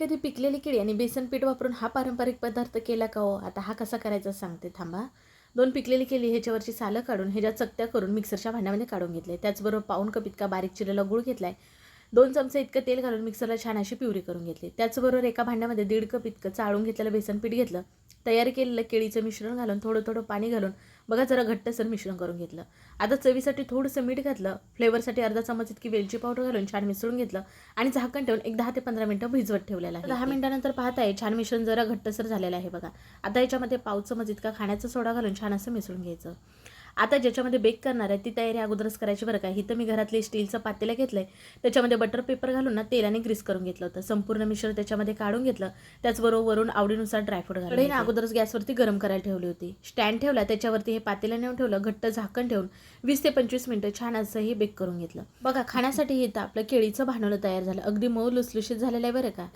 कधी पिकलेली केळी आणि बेसन पीठ वापरून हा पारंपरिक पदार्थ केला का हो? आता हा कसा करायचा सांगते थांबा. दोन पिकलेली केळी ह्याच्यावरची सालं काढून ह्याच्या चकत्या करून मिक्सरच्या भांड्यामध्ये काढून घेतले. त्याचबरोबर पाऊन कप इतका बारीक चिरलेला गुळ आहे दोन चमचे इतकं तेल घालून मिक्सरला छान अशी प्युरी करून घेतली. त्याचबरोबर एका भांड्यामध्ये दीड कप इतकं चाळून घेतलेलं बेसन पीठ घेतलं. तयार केलेलं केळीचं मिश्रण घालून थोडं थोडं पाणी घालून बघा जरा घट्टसर मिश्रण करून घेतलं. आता चवीसाठी थोडंसं मीठ घातलं. फ्लेवरसाठी अर्धा चमच इतकी वेलची पावडर घालून छान मिसळून घेतलं आणि झाकण ठेवून एक दहा ते पंधरा मिनटं भिजवत ठेवलेलं आहे. दहा मिनिटानंतर पाहताय छान मिश्रण जरा घट्टसर झालेलं आहे बघा. आता याच्यामध्ये पाव चमच इतका खाण्याचा सोडा घालून छान असं मिसळून घ्यायचं. आता ज्याच्यामध्ये बेक करणार आहे ती तयारी अगोदरच करायची बरं का? इथं मी घरातले स्टीलचं पातेलं घेतलं आहे त्याच्यामध्ये बटर पेपर घालून ना तेलाने ग्रीस करून घेतलं होतं. संपूर्ण मिश्रण त्याच्यामध्ये काढून घेतलं. त्याचबरोबर वरून आवडीनुसार ड्रायफ्रूट घालून ना अगोदरच गॅसवरती गरम करायला ठेवली होती. स्टँड ठेवला त्याच्यावरती हे पातेलं नेऊन ठेवलं घट्ट झाकण ठेवून वीस ते पंचवीस मिनिटं छान असं हे बेक करून घेतलं. बघा खाण्यासाठी इथं आपलं केळीचं भांडवलं तयार झालं. अगदी मऊ लुसलुशीत झालेलं आहे बरं का?